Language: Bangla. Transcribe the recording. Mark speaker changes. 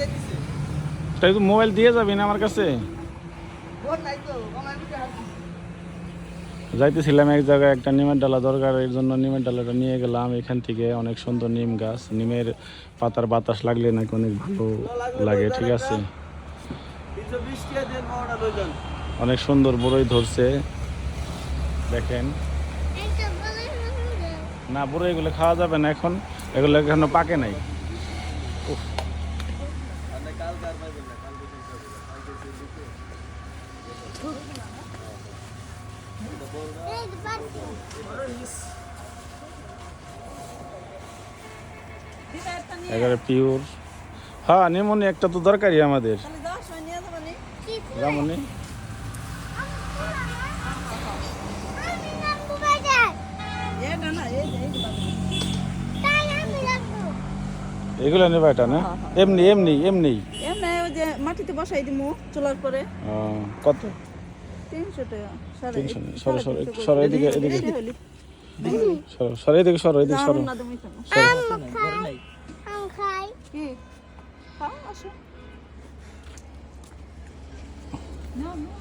Speaker 1: যাইতেছে।
Speaker 2: তাই তো মোবাইল দিয়ে যাবি না আমার কাছে? যাইতেছিলাম এক জায়গায় একটা নিমের ডালা দরকার এর জন্য নিমের ডালাটা নিয়ে গেলাম। এখান থেকে অনেক সুন্দর নিম গাছ। নিমের পাতার বাতাস লাগলে নাকি অনেক ভালো লাগে ঠিক আছে? অনেক সুন্দর বড়ই ধরছে। দেখেন। না বড় এগুলো খাওয়া যাবে না এখন। এগুলো এখনও পাকে নাই। একেবারে পিওর হ্যাঁ নিমনি, একটা তো দরকারই আমাদের। এগুলো নেবা এটা না? এমনি এমনি এমনি।
Speaker 3: যে মাটিতে বসাই দিমু চুলার পরে।
Speaker 2: কত?
Speaker 3: তিনশো টাকা
Speaker 2: সরো, সরো। সরো, এদিকে, এদিকে। সরো সরো এদিকে সরো এদিকে সরো।
Speaker 3: জানো না তুমি কেন? কি? খাও আসো। নাও, নাও।